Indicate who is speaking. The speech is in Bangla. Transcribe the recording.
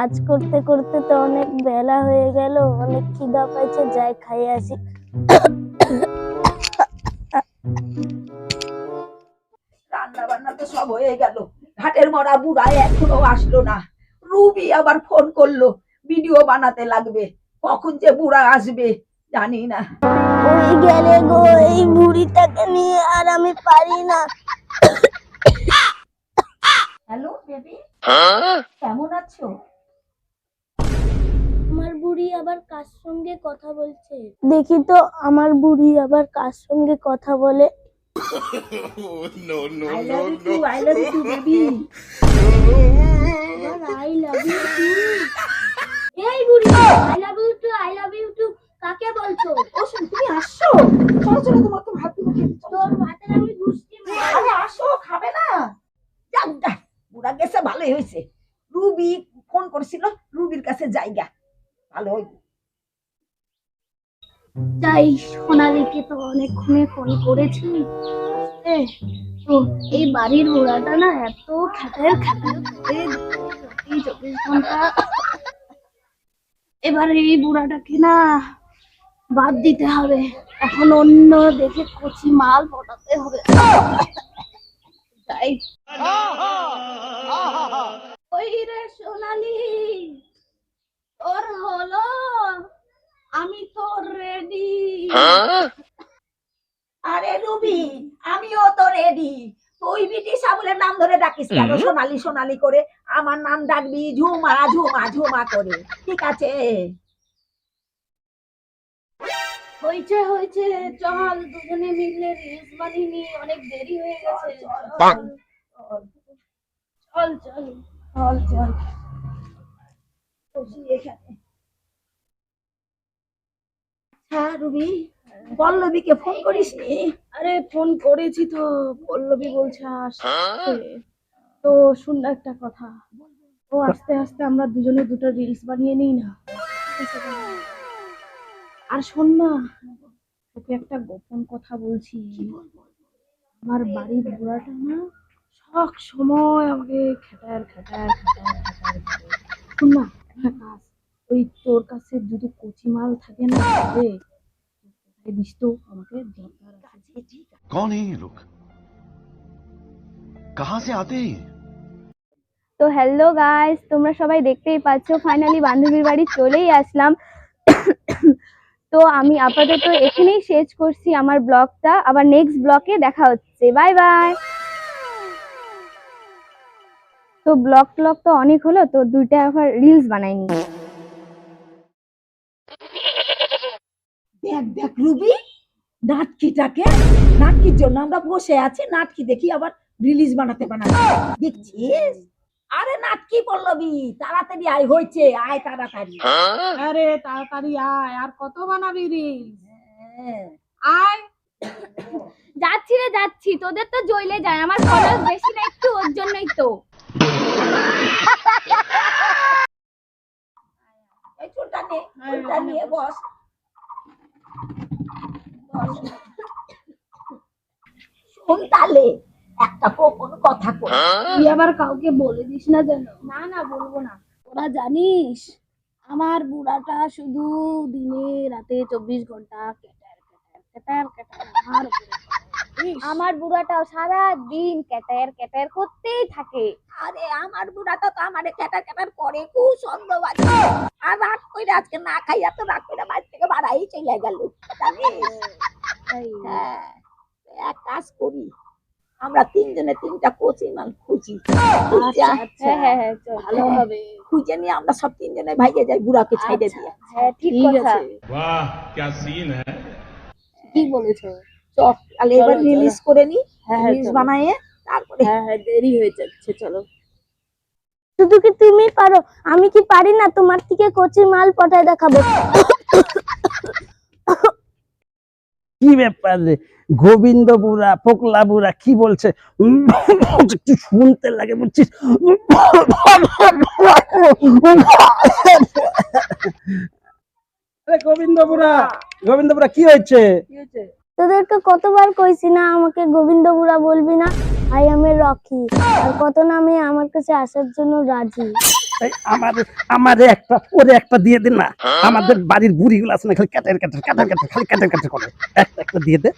Speaker 1: কাজ করতে করতে তো অনেক বেলা হয়ে গেল অনেক খিদা পাইছে যাই খাই আসি।
Speaker 2: রান্না বান্না তো সব হয়ে গেল। ঘাটের মরা বুড়া এখনও আসলো না। রুবি আবার ফোন করল ভিডিও বানাতে লাগবে। কখন যে বুড়া আসবে জানি না।
Speaker 1: ওই গেলে গো এই বুড়িটাকে নিয়ে আর আমি পারি না।
Speaker 2: Hello baby. কেমন আছো?
Speaker 1: বুড়ি আবার কার সঙ্গে কথা বলছে? দেখি তো আমার বুড়ি আবার কার সঙ্গে কথা বলে।
Speaker 3: No, no,
Speaker 2: I love you too I love you too baby
Speaker 1: I love you too এই বুড়ি I love you too I love you too কাকে বলছো?
Speaker 2: ও শুন তুমি আসছো? চলো চলো তোমার ভাত দিবো
Speaker 1: তোর ভাতে আমি গুষ্টি
Speaker 2: আরে আসো খাবে না। যাক বুড়া গেছে ভালোই হয়েছে। রুবি ফোন করেছিল রুবির কাছে জায়গা ভালো হইবে।
Speaker 1: তাই সোনালিকে তো অনেকক্ষণে ফোন করেছি। তো এই বাড়ির বুড়াটা না এত খেটের খেটের করে চব্বিশ ঘণ্টা। এবার এই বুড়াটাকে না বাদ দিতে হবে। এখন অন্য দেখে কচি মাল পটাতে হবে। তাই ওই রে সোনালি তোর হলো আমি তো রেডি
Speaker 2: আরে রুবি আমিও তো রেডি তুই বিটি সাবুলের নাম ধরে ডাকিস কেন? সোনালি সোনালি করে আমার নাম ডাকবি ঝুমা ঝুমা ঝুমা করে। ঠিক আছে।
Speaker 1: হয়েছে হয়েছে। চল দুজনে মিলে রিলস বানিয়ে অনেক দেরি হয়ে গেছে। চল চল
Speaker 2: চল। চল এখানে। হ্যাঁ রুবি। পল্লবীকে ফোন করিস নি
Speaker 1: আরে ফোন করেছি তো। পল্লবী বলছে আসছে তো শুন না একটা কথা। ও আস্তে আস্তে আমরা দুজনে দুটো রিলস বানিয়ে নিই না? আর শোন না তোকে একটা গোপন কথা বলছি। আমার বাড়ির বুড়াটা না সব সময় আমাকে খেটার খেটার খেটার খেটার শোন না একটা কাজ ওই তোর কাছে যদি কচি মাল থাকে না তবে দিস তো আমাকে
Speaker 4: কোন লোক কাহা সে আতে
Speaker 5: তো হ্যালো গাইস তোমরা সবাই দেখতেই পাচ্ছ ফাইনালি বান্ধবীর বাড়ি চলেই আসলাম। তো আমি আপাতত এখানেই শেষ করছি আমার ব্লগটা আবার নেক্সট ব্লকে দেখা হচ্ছে। বাই বাই তো ব্লগ ব্লগ তো অনেক হলো তো দুইটা আবার রিলস বানাইনি।
Speaker 2: দেখ দেখ রুবি নাটকিটাকে নাটকির জন্য আমরা বসে আছি নাটকি দেখি আবার রিলিজ বানাতে বানাতে। দেখছিস? আরে নাটকি পল্লবী তাড়াতাড়ি আয় হয়েছে আয় তাড়াতাড়ি।
Speaker 6: আরে তাড়াতাড়ি আয় আর কত বানাবি রিলস
Speaker 2: হ্যাঁ।
Speaker 6: আয়।
Speaker 5: যাচ্ছি রে যাচ্ছি তোদের তো জ্বলে যায় আমার খরচ বেশি না একটু ওর জন্যই তো।
Speaker 2: এই চুলটা নে চুলটা নিয়ে বস। শোন একটা গোপন কথা কই।
Speaker 1: তুই আবার কাউকে বলে দিস না যেন। না না বলব না। তোরা জানিস আমার বুড়াটা শুধু দিনে রাতে চব্বিশ ঘণ্টা কেটার কেটার কেটার কেটার আমার
Speaker 5: বুড়াটাও সারা দিন ক্যাটার ক্যাটার করতেই থাকে।
Speaker 2: আরে আমার বুড়াটা তো আমারে ক্যাটার ক্যাটার করে। খুব সন্দেহবাদী আর রাত কইরা আজকে না খাইয়া তো রাত কইরা চলে গেল হ্যাঁ, এক কাজ করি আমরা তিনজনে তিনটা কোচিং খুঁজি।
Speaker 1: আচ্ছা, আচ্ছা।
Speaker 5: হ্যাঁ, হ্যাঁ,
Speaker 1: ভালো হবে।
Speaker 2: খুঁজে নিয়ে আমরা সব তিনজনে ভাইয়ে যাই বুড়াকে
Speaker 1: আচ্ছা, ছাইড়ে
Speaker 2: দিয়ে।
Speaker 5: হ্যাঁ ঠিক কথা।
Speaker 3: বাহ কি সিন
Speaker 1: কি বলেছ?
Speaker 2: চল এবার রিলিজ করে নি রিলিজ বানায়ে তারপরে
Speaker 1: হ্যাঁ হ্যাঁ দেরি হয়ে যাচ্ছে চলো।
Speaker 7: শুধু কি তুমি পারো? আমি কি পারি না তোমার থেকে কোচিং মাল পটায় দেখাবো?
Speaker 8: কি ব্যাপার রে? গোবিন্দ বুড়া ফোকলা বুড়া কি বলছে? একটু শুনতে লাগে বলছিস
Speaker 7: কতবার আমাকে গোবিন্দ বুড়া বলবি না? আই আমার কাছে আসার জন্য রাজি?
Speaker 8: এই আমার আমারে একটা ওরে একটা দিয়ে দে না। আমাদের বাড়ির বুড়িগুলো আছে না খালি কেটে কেটে কেটে কেটে খালি ক্যাটের ক্যাটের করে। একটা একটা দিয়ে দে।